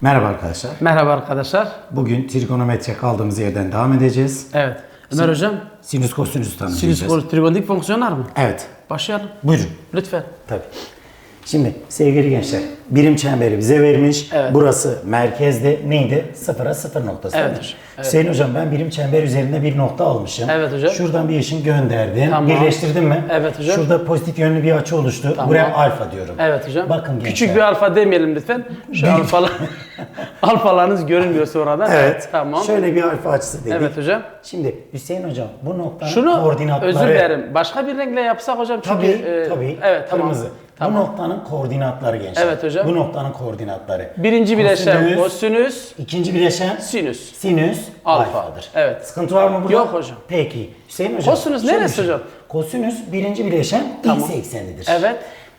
Merhaba arkadaşlar. Merhaba arkadaşlar. Bugün trigonometriye kaldığımız yerden devam edeceğiz. Evet. Ömer hocam, Sinüs kosinüsü tanımlayacağız. sinüs kol trigonometrik fonksiyonlar mı? Evet. Başlayalım. Buyurun. Lütfen. Tabii. Şimdi sevgili gençler, birim çemberi bize vermiş. Evet. Burası merkezde neydi? Sıfıra sıfır noktası. Evet değil mi? hocam, evet. Hüseyin hocam ben birim çember üzerinde bir nokta almışım. Evet hocam. Şuradan bir ışın gönderdim. Tamam. Birleştirdin mi? Evet hocam. Şurada pozitif yönlü bir açı oluştu. Tamam. Buraya alfa diyorum. Evet hocam. Bakın gençler. Küçük bir alfa demeyelim lütfen. Şu alfalar, alfalarınız görünmüyor sonradan. Evet. Tamam. Şöyle bir alfa açısı dedik. Evet hocam. Şimdi Hüseyin hocam bu noktanın Şunu koordinatları... özür dilerim. Başka bir renkle yapsak hocam çünkü Tabii, e, tabii. Evet, tamam. Kırmızı. Tamam. Bu noktanın koordinatları gençler. Evet hocam. Bu noktanın koordinatları. Birinci bileşen Kosinüs, ikinci bileşen sinüs. sinüs Alfa. alfadır. Evet. Sıkıntı var mı burada? Yok hocam. Peki. Hüseyin hocam. Kosinüs neresi düşün. hocam? Kosinüs birinci bileşen Tamam. x eksenidir. Evet.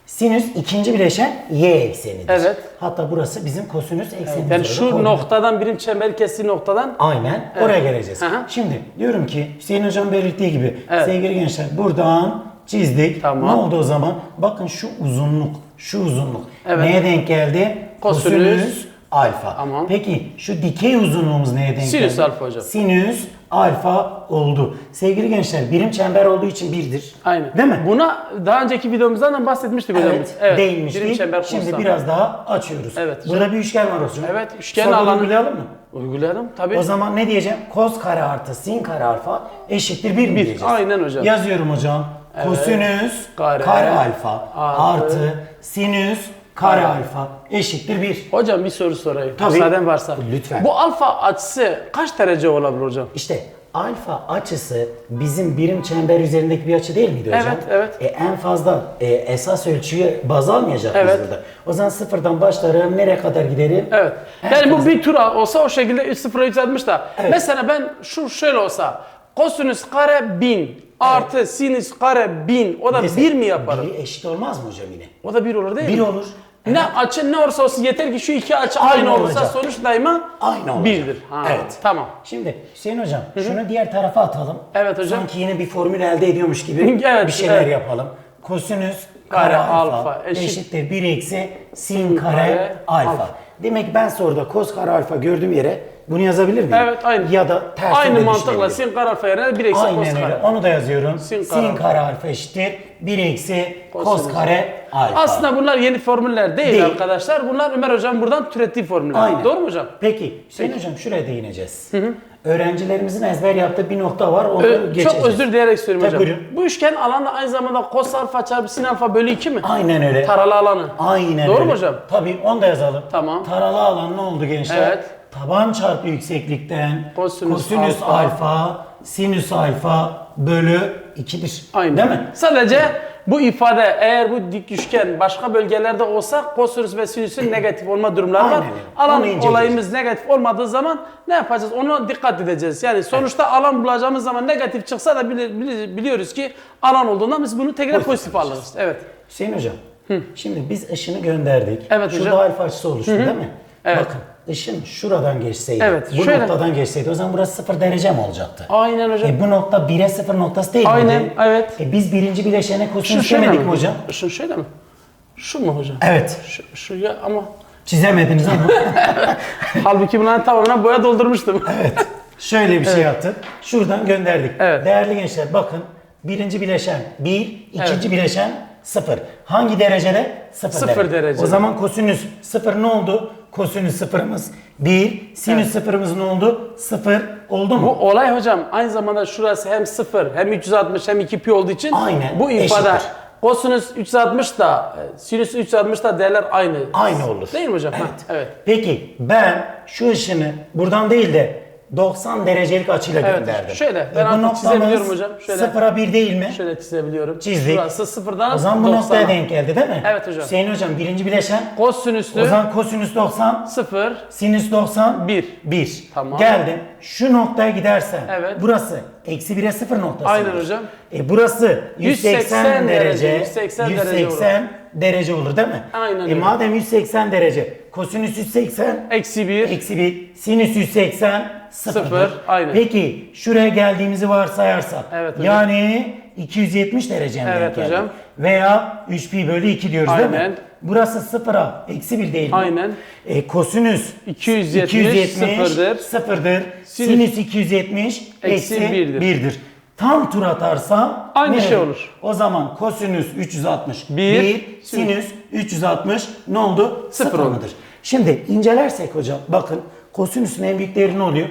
Sinüs ikinci bileşen y eksenidir. Evet. Hatta burası bizim kosinüs eksenimiz. Yani orada şu koordinat. noktadan birim çember kestiği noktadan Aynen oraya geleceğiz. Hı. Şimdi diyorum ki Hüseyin Hocam belirttiği gibi Evet. sevgili gençler buradan çizdik. Tamam. Ne oldu o zaman? Bakın şu uzunluk, şu uzunluk Evet. neye denk geldi? Kosinüs alfa. Tamam. Peki şu dikey uzunluğumuz neye denk Sinüs geldi? alfa hocam. Sinüs alfa oldu. Sevgili gençler birim çember olduğu için birdir. Aynen. Değil mi? Buna daha önceki videomuzdan da bahsetmiştik hocam. Evet, değinmiştik. Birim çember Şimdi konusunda. biraz daha açıyoruz. Evet. Burada bir üçgen var olsun. Evet, üçgen alanı- uygulayalım mı? Uygulayalım tabii. O zaman ne diyeceğim? Kos kare artı sin kare alfa eşittir 1 mi diyeceğiz? aynen hocam. Yazıyorum hocam. Kosinüs Kare, kare, alfa artı, artı, sinüs kare alfa eşittir 1. Hocam bir soru sorayım. Tabii. Müsaaden varsa. Lütfen. Bu alfa açısı kaç derece olabilir hocam? İşte alfa açısı bizim birim çember üzerindeki bir açı değil miydi hocam? Evet, evet. E, en fazla e, esas ölçüyü baz almayacak Evet. biz burada. O zaman sıfırdan başlarım nereye kadar giderim? Evet. En Yani bu fazla- bir tur olsa o şekilde 3 0 360 da. Evet. Mesela ben şu şöyle olsa kosinüs kare 1000 artı sinüs kare 1000 o da Desek, 1 mi yaparım? Biri eşit olmaz mı hocam yine? O da 1 olur değil Bir mi? olur. Ne açı ne olursa olsun yeter ki şu iki açı Aynı aynı, olursa olacak. sonuç daima Aynı olacak. birdir. Ha, Evet. Tamam. Şimdi Hüseyin hocam şunu diğer tarafa atalım. Evet hocam. Sanki yine bir formül elde ediyormuş gibi Evet, bir şeyler evet. yapalım. Kosinüs Kare alfa eşit- eşittir 1 eksi sin kare kare alfa. alfa. Demek ben soruda kos kare alfa gördüğüm yere bunu yazabilir miyim? Evet aynı. Ya da tersine Aynı de mantıkla sin kare alfa yerine 1 eksi Aynen cos öyle. kare. Onu da yazıyorum. Sin Sin kare kare, alfa. alfa eşittir 1 eksi Kosinüs. kos kare alfa. Aslında bunlar yeni formüller değil, Değil. arkadaşlar. Bunlar Ömer hocam buradan türettiği formüller. Aynen. Doğru mu hocam? Peki Hüseyin hocam şuraya değineceğiz. Öğrencilerimizin ezber yaptığı bir nokta var. Onu Ö- geçeceğiz. Çok özür dileyerek söylüyorum Tabii, hocam. buyurun. Bu üçgen alanı aynı zamanda cos alfa çarpı sin alfa bölü 2 mi? Aynen öyle. Taralı alanı. Aynen Doğru öyle. mu hocam? Tabii onu da yazalım. Tamam. Taralı alan ne oldu gençler? Evet. Taban çarpı yükseklikten Kosinüs kosinüs, alfa. alfa. sinüs alfa bölü 2'dir. Aynen. Değil mi? Sadece bu ifade eğer bu dik üçgen başka bölgelerde olsa kosinüs ve sinüsün negatif olma durumları var. Aynen Alan olayımız negatif olmadığı zaman ne yapacağız? Onu dikkat edeceğiz. Yani sonuçta alan bulacağımız zaman negatif çıksa da bili- bili- biliyoruz ki alan olduğundan biz bunu tekrar pozitif alırız. Evet. Hüseyin hocam. Şimdi biz ışını gönderdik. Evet Şurada hocam. alfa açısı oluştu değil mi? Evet. Bakın ışın şuradan geçseydi, Evet, bu şöyle. noktadan geçseydi o zaman burası sıfır derece mi olacaktı? Aynen hocam. E bu nokta 1'e 0 noktası değil Aynen, miydi? evet. E biz birinci bileşene kosinüs demedik mi? mi hocam? Şu şöyle mi? Şu mu hocam? Evet. Şu, şu ya ama Çizemediniz ama. halbuki bunların tamamına boya doldurmuştum. Evet. Şöyle bir şey yaptık. Şuradan gönderdik. Evet. Değerli gençler bakın. Birinci bileşen 1, ikinci Evet. bileşen 0. Hangi derecede? 0 Sıfır derece. O zaman kosinüs 0 ne oldu? Kosinüs sıfırımız 1, sinüs Evet. sıfırımız ne oldu? 0 oldu Bu mu? olay hocam aynı zamanda şurası hem 0 hem 360 hem 2 pi olduğu için Aynen, bu ifade eşittir. kosinüs 360 da sinüs 360 da değerler aynı. Aynı olur. Değil mi hocam? Ha, Evet. evet. Peki ben şu ışını buradan değil de 90 derecelik açıyla Evet, gönderdim. şöyle, E, ben bu artık çizebiliyorum hocam, şöyle. Sıfıra 1 değil mi? Şöyle çizebiliyorum. Çizdik. Şurası sıfırdan O zaman bu 90'a. noktaya denk geldi değil mi? Evet hocam. Hüseyin hocam birinci bileşen Kosinüslü O zaman kosinüs 90, 0 sinüs 90, 1. 1. Tamam. Geldim. Şu noktaya gidersen, Evet. burası eksi 1'e 0 noktası. Aynen hocam. E burası 180, 180 derece, derece, 180 derece 180 derece olur değil mi? Aynen E öyle. madem 180 derece, kosinüs 180, eksi 1 eksi 1, sinüs 180, sıfırdır. Sıfır, aynen. Peki şuraya geldiğimizi varsayarsak. Evet hocam. Yani 270 derece mi Evet denk geldi? hocam. Veya 3 pi bölü 2 diyoruz değil Aynen. mi? Burası sıfıra eksi 1 değil mi? Aynen. E, kosinüs 270 sıfırdır. sıfırdır. Sinüs Sinüs 270 eksi eksi birdir. 1'dir. Tam tur atarsam Aynı ne şey olur? O zaman kosinüs 360 Bir, 1, sinüs 360 ne oldu? Sıfır Sıfır oldu. mıdır? Şimdi incelersek hocam bakın kosinüsün en büyük değeri ne oluyor?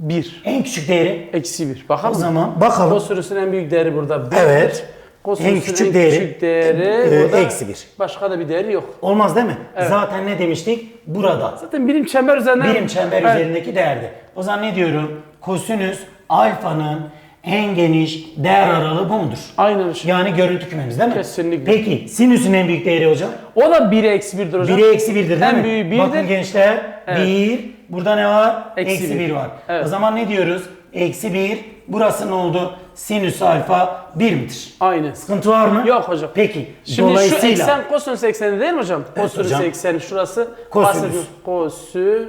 1. En küçük değeri Eksi 1. o Bakalım. zaman bakalım. Kosinüsün en büyük değeri burada 1. Evet. Kosinüsün En küçük değeri, küçük değeri e, burada eksi bir. Başka da bir değeri yok. Olmaz değil mi? Zaten ne demiştik? Burada. Zaten birim çember üzerinden Birim çember Evet. üzerindeki değerdi. O zaman ne diyorum? Kosinüs alfanın en geniş değer aralığı bu mudur? Aynen hocam. Yani görüntü kümemiz değil mi? Kesinlikle. Peki sinüsün en büyük değeri hocam? O da 1'e eksi 1'dir hocam. 1'e eksi 1'dir değil En mi? büyüğü birdir. Bakın gençler Evet. 1, burada ne var? Eksi Eksi bir. 1 var. Evet. O zaman ne diyoruz? Eksi 1, burası ne oldu? Sinüs alfa 1 midir? Aynen. Sıkıntı var mı? Yok hocam. Peki Şimdi dolayısıyla şu eksen kosinüs ekseni değil mi hocam? Evet kosinüs hocam. ekseni şurası. Kosinüs. Kosü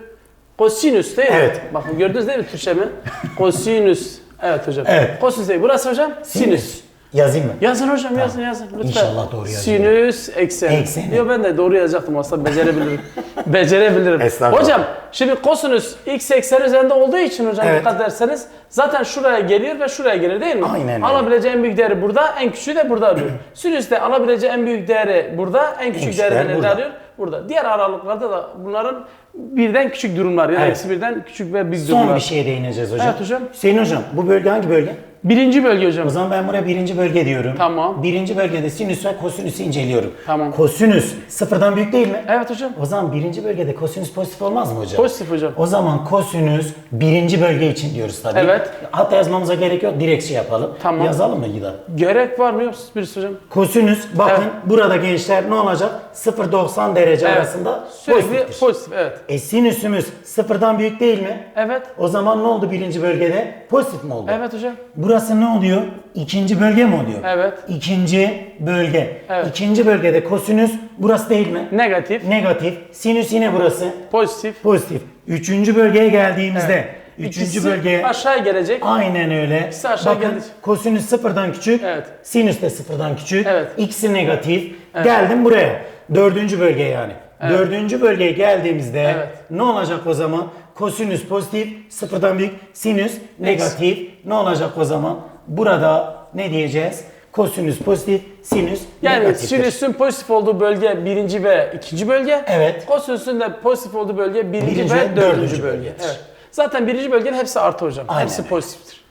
kosinüs değil mi? Evet. Bakın gördünüz değil mi Türkçemi? Kosinüs. Evet hocam. Evet. Kosinüs değil. Burası hocam sinüs. Yazayım mı? Yazın hocam yazın yazın lütfen. İnşallah doğru yazıyorum. Sinüs ekseni. Ekseni. Yok ben de doğru yazacaktım aslında becerebilirim. becerebilirim. Hocam şimdi kosinüs x eksen üzerinde olduğu için hocam Evet. dikkat ederseniz zaten şuraya geliyor ve şuraya gelir değil mi? Aynen. Alabileceği en büyük değeri burada, en küçüğü de burada alıyor. Sinüs de alabileceği en büyük değeri burada, en küçük küçük değeri değer de nerede alıyor? Burada. Diğer aralıklarda da bunların birden küçük durumlar ya da Evet. eksi birden küçük ve büyük durumlar. Son bir şeye değineceğiz hocam. Evet hocam. Hüseyin hocam bu bölge hangi bölge? Birinci bölge hocam. O zaman ben buraya birinci bölge diyorum. Tamam. Birinci bölgede sinüs ve kosinüsü inceliyorum. Tamam. Kosinüs sıfırdan büyük değil mi? Evet hocam. O zaman birinci bölgede kosinüs pozitif olmaz mı hocam? Pozitif hocam. O zaman kosinüs birinci bölge için diyoruz tabii. Evet. Hatta yazmamıza gerek yok. Direkt şey yapalım. Tamam. Yazalım mı Gida? Gerek var mı yok birisi hocam? Kosinüs bakın Evet. burada gençler ne olacak? 0-90 derece Evet. arasında Sürekli pozitiftir. pozitif evet. E sinüsümüz sıfırdan büyük değil mi? Evet. O zaman ne oldu birinci bölgede? Pozitif mi oldu? Evet hocam. Burası ne oluyor? İkinci bölge mi oluyor? Evet. İkinci bölge. Evet. İkinci bölgede kosinüs burası değil mi? Negatif, Negatif. Sinüs yine burası. pozitif. Pozitif. Üçüncü bölgeye geldiğimizde üçüncü İkisi bölgeye aşağı gelecek. aynen öyle. İkisi aşağı Bakın gelecek. kosinüs sıfırdan küçük. Evet. Sinüs de sıfırdan küçük. Evet. İkisi negatif. Geldim buraya. Dördüncü bölge yani. Dördüncü bölgeye geldiğimizde Evet. ne olacak o zaman? Kosinüs pozitif, sıfırdan büyük. Sinüs negatif. Ne olacak o zaman? Burada ne diyeceğiz? Kosinüs pozitif, sinüs Yani negatiftir. sinüsün pozitif olduğu bölge birinci ve ikinci bölge. Evet. Kosinüsün de pozitif olduğu bölge birinci, Birinci ve ve dördüncü, dördüncü bölge. bölgedir. Evet. Zaten birinci bölgenin hepsi artı hocam. Aynen hepsi öyle. pozitiftir.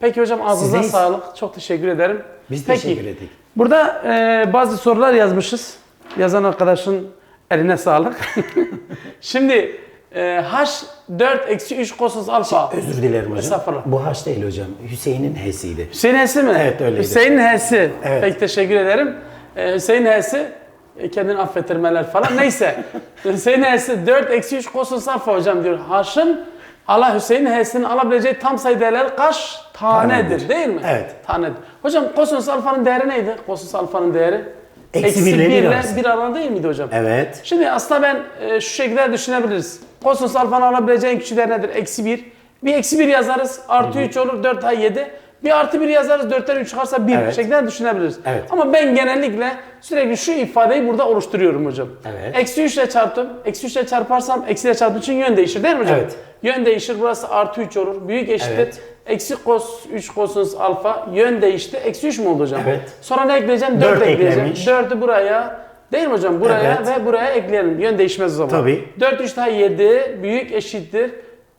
Peki hocam ağzınıza Sizdeyiz. sağlık. Çok teşekkür ederim. Biz Peki, teşekkür ettik. Burada e, bazı sorular yazmışız. Yazan arkadaşın eline sağlık. Şimdi e, H4 eksi 3 kosinüs alfa. Özür dilerim hocam. Estağfurullah. Bu haş değil hocam. Hüseyin'in H'siydi. Hüseyin H'si mi? Evet, öyleydi. Hüseyin H'si. Evet. Peki teşekkür ederim. Ee, Hüseyin H'si e, kendini affettirmeler falan. Neyse. Hüseyin H'si 4 eksi 3 kosinüs alfa hocam diyor. Haş'ın Allah Hüseyin H'sinin alabileceği tam sayı değerler kaç tanedir, Tanedir. değil mi? Evet. Tanedir. Hocam kosinüs alfanın değeri neydi? Kosinüs alfanın değeri? Eksi bir ile bir arası. bir arasında değil miydi hocam? Evet. Şimdi aslında ben e, şu şekilde düşünebiliriz. Kosinüs alfanın alabileceği en küçük değer nedir? Eksi 1. Bir eksi 1 yazarız. Artı 3 olur. 4 daha 7. Bir artı 1 yazarız. 4'ten 3 çıkarsa 1 Evet. şeklinde düşünebiliriz. Evet. Ama ben genellikle sürekli şu ifadeyi burada oluşturuyorum hocam. Evet. Eksi 3 ile çarptım. Eksi 3 ile çarparsam eksi ile çarptığım için yön değişir değil mi hocam? Evet. Yön değişir. Burası artı 3 olur. Büyük eşittir. Evet. Eksi kos 3 kosinüs alfa. Yön değişti. Eksi 3 mü oldu hocam? Evet. Sonra ne ekleyeceğim? 4 Dört ekleyeceğim. eklemiş. 4'ü buraya Değil mi hocam? Buraya Evet. ve buraya ekleyelim. Yön değişmez o zaman. Tabii. 4 3 daha 7 büyük eşittir.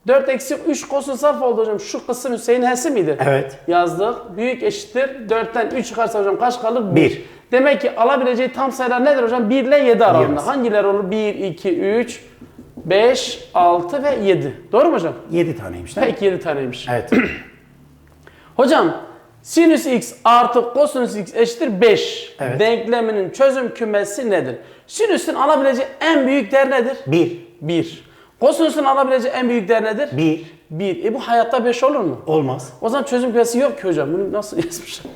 4 eksi 3 kosinüs alfa oldu hocam. Şu kısım Hüseyin H'si miydi? Evet. Yazdık. Büyük eşittir. 4'ten 3 çıkarsa hocam kaç kalır? Bir. Demek ki alabileceği tam sayılar nedir hocam? 1 ile 7 aralığında. Yemez. Hangiler olur? 1, 2, 3, 5, 6 ve 7. Doğru mu hocam? 7 taneymiş değil mi? Peki 7 taneymiş. Evet. Hocam sinüs x artı kosinüs x eşittir 5. Evet. Denkleminin çözüm kümesi nedir? Sinüsün alabileceği en büyük değer nedir? 1. 1. Kosinüsün alabileceği en büyük değer nedir? 1. 1. E bu hayatta 5 olur mu? Olmaz. O zaman çözüm kümesi yok ki hocam. Bunu nasıl yazmışlar?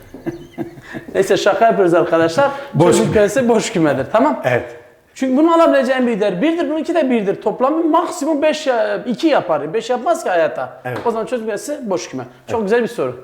Neyse şaka yapıyoruz arkadaşlar. Boş çözüm küme. kümesi boş kümedir. Tamam? Evet. Çünkü bunu alabileceği en büyük değer 1'dir, bununki de 1'dir. Toplamı maksimum 5 2 yapar. 5 yapmaz ki hayatta. Evet. O zaman çözmesi boş küme. Çok güzel bir soru.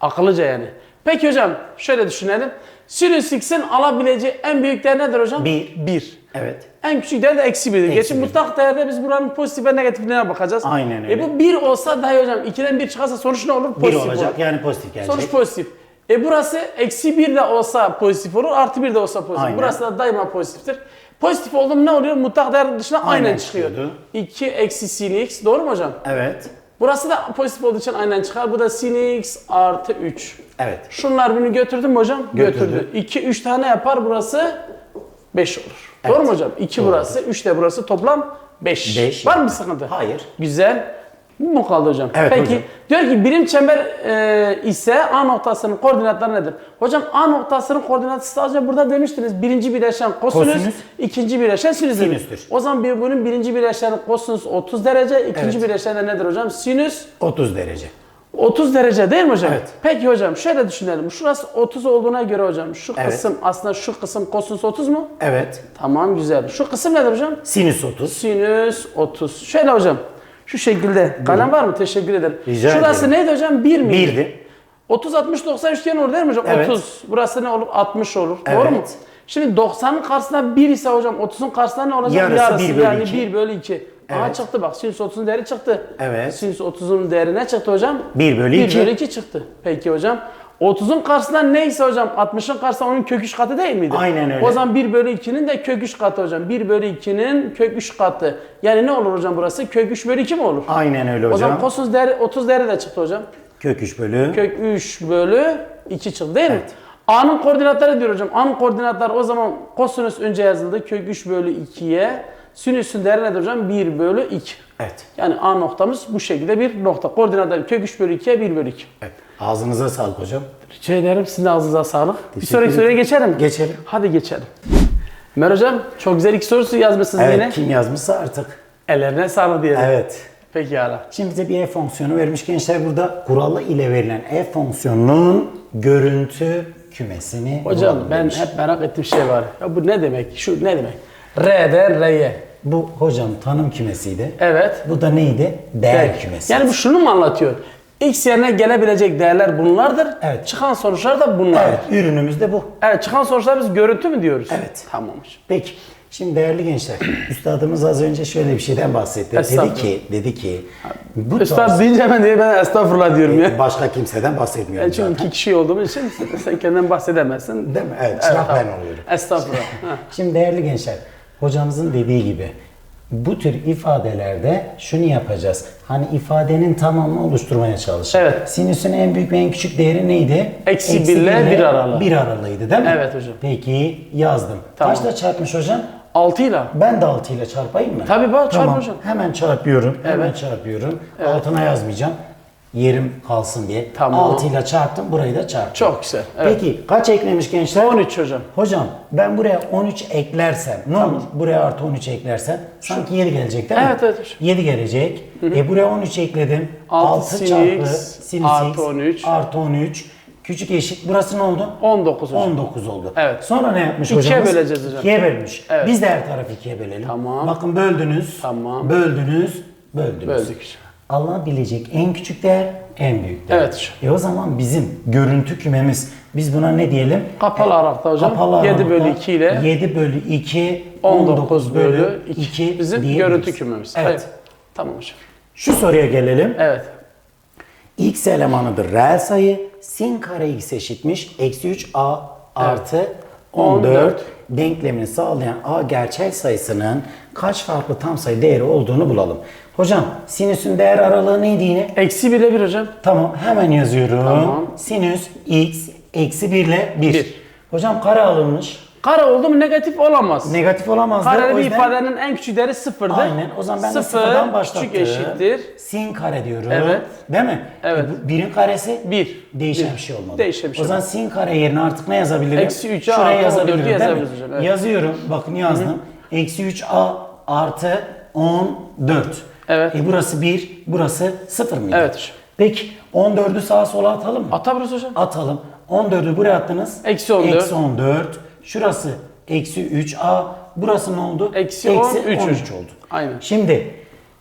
Akıllıca yani. Peki hocam şöyle düşünelim. Sinüs x'in alabileceği en büyük değer nedir hocam? Bir. 1. Evet. En küçük değer de eksi 1'dir. Geçin bir. mutlak değerde biz buranın pozitif ve negatifliğine bakacağız. Aynen öyle. E bu 1 olsa dahi hocam 2'den 1 çıkarsa sonuç ne olur? Bir Pozitif olacak olur. yani pozitif gelecek. Sonuç pozitif. E burası eksi 1 de olsa pozitif olur, artı 1 de olsa pozitif. Aynen. Burası da daima pozitiftir. Pozitif oldu mu ne oluyor? Mutlak değer dışına aynen, Aynen çıkıyor. çıkıyordu. 2 eksi sin x. Doğru mu hocam? Evet. Burası da pozitif olduğu için aynen çıkar. Bu da sin x artı 3. Evet. Şunlar birini götürdün mü hocam? Götürdü. Götürdü. 2, 3 tane yapar burası 5 olur. Evet. Doğru mu hocam? 2 burası, 3 de burası toplam 5. Beş. Var mı sıkıntı? Hayır. Güzel. Bu mu kaldı hocam? Evet Peki hocam. diyor ki birim çember e, ise A noktasının koordinatları nedir? Hocam A noktasının koordinatı sadece burada demiştiniz. Birinci bileşen kosinüs, Kosinüs. ikinci bileşen sinüs. Sinüstür. O zaman bir, bunun birinci bileşeni kosinüs 30 derece, ikinci Evet. bileşeni de nedir hocam? Sinüs 30 derece. 30 derece değil mi hocam? Evet. Peki hocam şöyle düşünelim. Şurası 30 olduğuna göre hocam şu Evet. kısım aslında şu kısım kosinüs 30 mu? Evet. Tamam güzel. Şu kısım nedir hocam? Sinüs 30. Sinüs 30. Şöyle hocam. Şu şekilde. Kalem var mı? Teşekkür ederim. Rica Şurası ederim. neydi hocam? 1 miydi? Birdi. 30 60 90 üçgen olur değil mi hocam? Evet. 30. Burası ne olur? 60 olur. Doğru mu? Evet. Şimdi 90'ın karşısında 1 ise hocam 30'un karşısında ne olacak? Yarısı Yarısı bir bölü yani iki. 1 bölü 2. Aha Evet. çıktı bak sinüs 30'un değeri çıktı. Evet. Sinüs 30'un değeri ne çıktı hocam? Bir bölü 1 iki. bölü 2 çıktı. Peki hocam. 30'un karşısında neyse hocam 60'ın karşısında onun kök 3 katı değil miydi? Aynen öyle. O zaman 1 bölü 2'nin de kök 3 katı hocam. 1 bölü 2'nin kök 3 katı. Yani ne olur hocam burası? Kök 3 bölü 2 mi olur? Aynen öyle O zaman hocam. kosinüs değeri 30 değeri de çıktı hocam. Kök 3 bölü. Kök 3 bölü 2 çıktı değil mi? Evet. A'nın koordinatları diyor hocam. A'nın koordinatları o zaman kosinüs önce yazıldı. Kök 3 bölü 2'ye. Sinüsün değeri nedir hocam? 1 bölü 2. Evet. Yani A noktamız bu şekilde bir nokta. Koordinatları kök 3 bölü 2'ye 1 bölü 2. evet. Ağzınıza sağlık hocam. Rica ederim. Sizin de ağzınıza sağlık. Bir Teşekkür sonraki ederim. soruya geçelim? Geçelim. Hadi geçelim. Ömer hocam çok güzel iki sorusu yazmışsınız Evet. yine. Kim yazmışsa artık. Ellerine sağlık diyelim. Evet. Peki hala. Şimdi bize bir f fonksiyonu vermiş gençler burada kuralı ile verilen f fonksiyonunun görüntü kümesini Hocam ben demiş. hep merak ettiğim şey var. Ya bu ne demek? Şu ne demek? R'den R'ye. Bu hocam tanım kümesiydi. Evet. Bu da neydi? Değer kümesi. Yani bu şunu mu anlatıyor? X yerine gelebilecek değerler bunlardır. Evet. Çıkan sonuçlar da bunlardır. Evet, Evet. ürünümüz de bu. çıkan sonuçlar biz görüntü mü diyoruz? Evet. Tamam. Peki. Şimdi değerli gençler, üstadımız az önce şöyle bir şeyden bahsetti. Dedi ki, dedi ki, bu Üstad tarz deyince ben diye ben estağfurullah diyorum ya. başka kimseden bahsetmiyorum Yani çünkü zaten. iki kişi olduğumuz için sen kendinden bahsedemezsin. Değil mi? Evet, çırak ben tamam. oluyorum. Estağfurullah. Şimdi değerli gençler, hocamızın dediği gibi bu tür ifadelerde şunu yapacağız. Hani ifadenin tamamını oluşturmaya çalışın. Evet. Sinüsün en büyük ve en küçük değeri neydi? Eksi bir ile bir aralığı. Bir aralığıydı değil mi? Evet hocam. Peki yazdım. Tamam. Kaçla çarpmış hocam? 6 ile. Ben de 6 ile çarpayım mı? Tabii bak, çarp tamam. hocam. Hemen çarpıyorum. Hemen Evet. çarpıyorum. Altına yazmayacağım. Yerim kalsın diye. Tamam. 6 ile çarptım. Burayı da çarptım. Çok güzel. Evet. Peki kaç eklemiş gençler? 13 hocam. Hocam ben buraya 13 eklersem ne olur? Buraya artı 13 eklersem sanki 7 gelecek değil mi? Evet, evet hocam. 7 gelecek. E buraya 13 ekledim. Altı 6 sin çarpı sin artı x 13. artı 13 küçük eşit. Burası ne oldu? 19 hocam. 19 oldu. Evet. Sonra ne yapmış İkiye hocamız? böleceğiz hocam. 2'ye bölmüş. Evet. Biz de her tarafı 2'ye bölelim. Tamam. Bakın böldünüz. Tamam. Böldünüz. Böldünüz. Böldük. Alınabilecek en küçük değer en büyük değer. Evet. E o zaman bizim görüntü kümemiz biz buna ne diyelim? Kapalı aralıkta hocam. Kapalı 7 bölü aralıkta 2 ile 7 bölü 2 19 bölü 2. 2 Bizim görüntü kümemiz. Evet. Hayır. Tamam hocam. Şu soruya gelelim. Evet. X elemanıdır reel sayı. Sin kare x eşitmiş. Eksi 3a artı 14. 14. Denklemini sağlayan a gerçel sayısının kaç farklı tam sayı değeri olduğunu bulalım. Hocam sinüsün değer aralığı neydi yine? Eksi 1 ile 1 hocam. Tamam hemen yazıyorum. Tamam. Sinüs x eksi 1 ile 1. Bir. Hocam kare alınmış. Kare oldu mu negatif olamaz. Negatif olamaz. Kareli bir ifadenin en küçük değeri sıfırdır. Aynen. O zaman ben de Sıfır, sıfırdan başlattım. küçük eşittir. Sin kare diyorum. Evet. Değil mi? Evet. E bu birin karesi Bir. Değişen Bir. bir şey olmadı. Değişen bir şey O zaman sin kare yerine artık ne yazabilirim? Eksi 3A Şuraya artı yazabilirim 14'ü değil mi? hocam, evet. Yazıyorum. Bakın yazdım. Eksi 3a artı 14. Evet. E burası 1, burası 0 mıydı? Evet. Peki 14'ü sağa sola atalım mı? Atabiliriz hocam. Atalım. 14'ü buraya attınız. Eksi 14. Eksi 14. Şurası eksi 3a Burası ne oldu? Eksi 10, üç 13 oldu. Aynen. Şimdi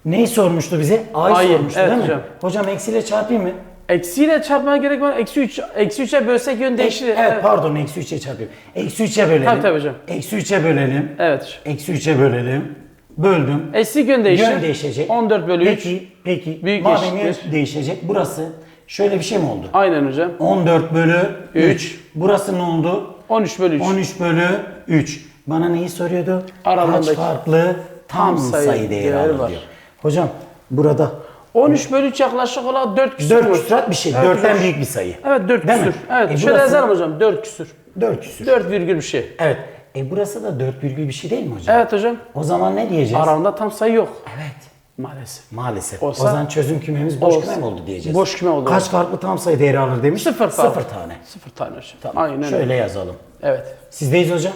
neyi sormuştu bize? A'yı A'yı, sormuştu evet değil hocam. mi? Hocam eksiyle çarpayım mı? Eksiyle çarpmaya gerek var. Eksi 3. Eksi 3'e bölsek yön değişir. Evet, pardon eksi 3'e çarpayım. Eksi 3'e bölelim. Tabii, tabii hocam. Eksi 3'e bölelim. Evet hocam. Eksi 3'e bölelim. Böldüm. Eksi yön değişir. Yön değişecek. 14 bölü 3. Peki, peki. Büyük Madem yön eşittir. değişecek. Burası şöyle bir şey mi oldu? Aynen hocam. 14 bölü 3. Üç. Burası ne oldu? 13 bölü 3. 13 bölü 3. Bana neyi soruyordu? Aralarındaki Kaç farklı tam, tam sayı sayı, değeri alır var. diyor. Hocam burada 13 bölü 3 yaklaşık olarak 4 küsür. 4 mü? küsurat bir şey. Evet, 4'ten hocam. büyük bir sayı. Evet 4 Değil mi? küsür. Evet E, şöyle burası- yazalım hocam 4 küsür. 4 küsür. 4 virgül bir şey. Evet. E burası da 4 virgül bir şey değil mi hocam? Evet hocam. O zaman ne diyeceğiz? Aralarında tam sayı yok. Evet. Maalesef. Maalesef. Olsa- o zaman çözüm kümemiz boş Olsa- küme mi oldu diyeceğiz. Boş küme oldu. Kaç farklı tam sayı değeri alır demiş? Sıfır Sıfır farklı. tane. 0 tane hocam. Tamam. Aynen öyle. Şöyle yazalım. Evet. Sizdeyiz hocam.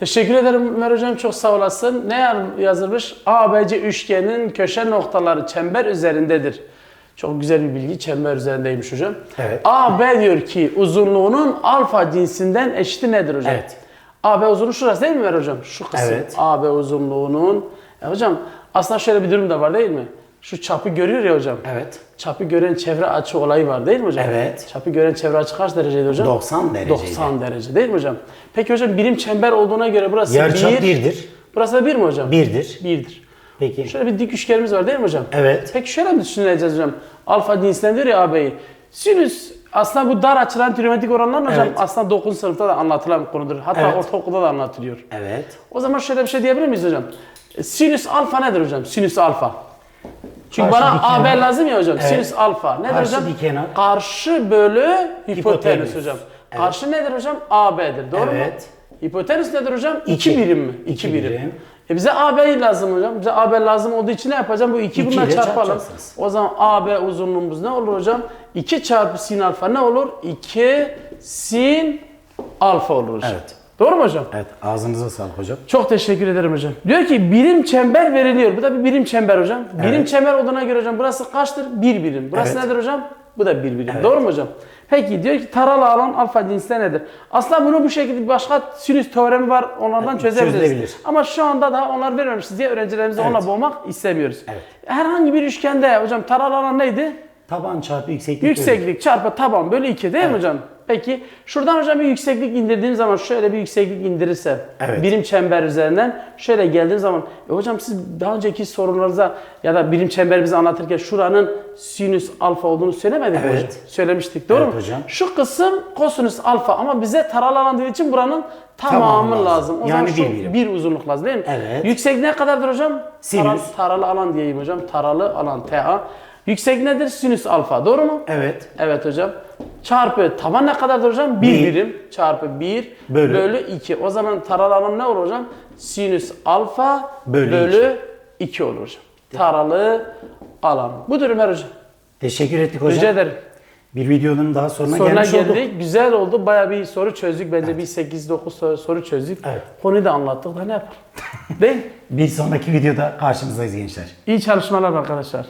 Teşekkür ederim Ömer Hocam çok sağ olasın. Ne yaz- yazılmış? ABC üçgenin köşe noktaları çember üzerindedir. Çok güzel bir bilgi çember üzerindeymiş hocam. Evet. AB diyor ki uzunluğunun alfa cinsinden eşiti nedir hocam? Evet. AB uzunluğu şurası değil mi Ömer Hocam? Şu kısım. Evet. AB uzunluğunun. Ya hocam aslında şöyle bir durum da var değil mi? Şu çapı görüyor ya hocam. Evet. Çapı gören çevre açı olayı var değil mi hocam? Evet. Çapı gören çevre açı kaç dereceydi hocam? 90 dereceydi. 90 derece değil mi hocam? Peki hocam birim çember olduğuna göre burası Yarıçap 1. birdir. Burası da 1 mi hocam? Birdir. 1'dir. Peki. Şöyle bir dik üçgenimiz var değil mi hocam? Evet. Peki şöyle mi düşüneceğiz hocam? Alfa cinsinden diyor ya ağabeyi. Sinüs aslında bu dar açılan trigonometrik oranlar hocam Evet. aslında 9. sınıfta da anlatılan bir konudur. Hatta Evet. ortaokulda da anlatılıyor. Evet. O zaman şöyle bir şey diyebilir miyiz hocam? E, Sinüs alfa nedir hocam? Sinüs alfa. Çünkü Karşı bana. AB lazım ya hocam. Evet. Sinüs alfa. Nedir Karşı hocam? dikenar. Karşı bölü hipotenüs Hipotenüs. hocam. Karşı nedir hocam? AB'dir. Doğru mu? Evet. Hipotenüs nedir hocam? 2 İki. birim mi? 2 İki birim. E bize AB lazım hocam. Bize AB lazım olduğu için ne yapacağım? Bu 2 İki bununla çarpalım. O zaman AB uzunluğumuz ne olur hocam? 2 çarpı sin alfa ne olur? 2 sin alfa olur hocam. Evet. Doğru mu hocam? Evet. Ağzınıza sağlık hocam. Çok teşekkür ederim hocam. Diyor ki birim çember veriliyor. Bu da bir birim çember hocam. Birim Evet. çember olduğuna göre hocam burası kaçtır? Bir birim. Burası Evet. nedir hocam? Bu da bir birim. Doğru mu hocam? Peki diyor ki taralı alan alfa cinsinden nedir? Aslında bunu bu şekilde başka sinüs teoremi var. Onlardan Evet, çözebiliriz. çözülebilir. Ama şu anda da onlar vermemişiz diye öğrencilerimizi Evet. onunla boğmak istemiyoruz. Evet. Herhangi bir üçgende hocam taralı alan neydi? Taban çarpı yükseklik. bölü. Yükseklik çarpı taban bölü 2 değil mi hocam? Peki şuradan hocam bir yükseklik indirdiğim zaman şöyle bir yükseklik indirirsem Evet. birim çember üzerinden şöyle geldiğim zaman e hocam siz daha önceki sorunlarınıza ya da birim çemberimizi anlatırken şuranın sinüs alfa olduğunu söylemedik mi Evet. hocam? Söylemiştik doğru Evet mu? hocam. Şu kısım kosinüs alfa ama bize taralı alan dediği için buranın tamamı Tamamı lazım. O Yani zaman bir birim. bir uzunluk lazım değil mi? Evet. Yükseklik ne kadardır hocam? Sinüs. Taral- taralı alan diyeyim hocam. Taralı alan TA. Yüksek nedir? Sinüs alfa. Doğru mu? Evet. Evet hocam. Çarpı taban ne kadardır hocam? 1 Bir. birim çarpı 1 Bölü. bölü 2. O zaman taralı alan ne olur hocam? Sinüs alfa Bölü bölü, 2 olur hocam. Taralı alan. Budur Ömer hocam. Teşekkür ettik hocam. Rica ederim. Bir videonun daha sonuna, Sonuna gelmiş geldik. olduk. Güzel oldu. Bayağı bir soru çözdük. Bence bir 8-9 soru, soru çözdük. Evet. Konuyu da anlattık. Da ne yapalım? Değil? Bir sonraki videoda karşınızdayız gençler. İyi çalışmalar arkadaşlar.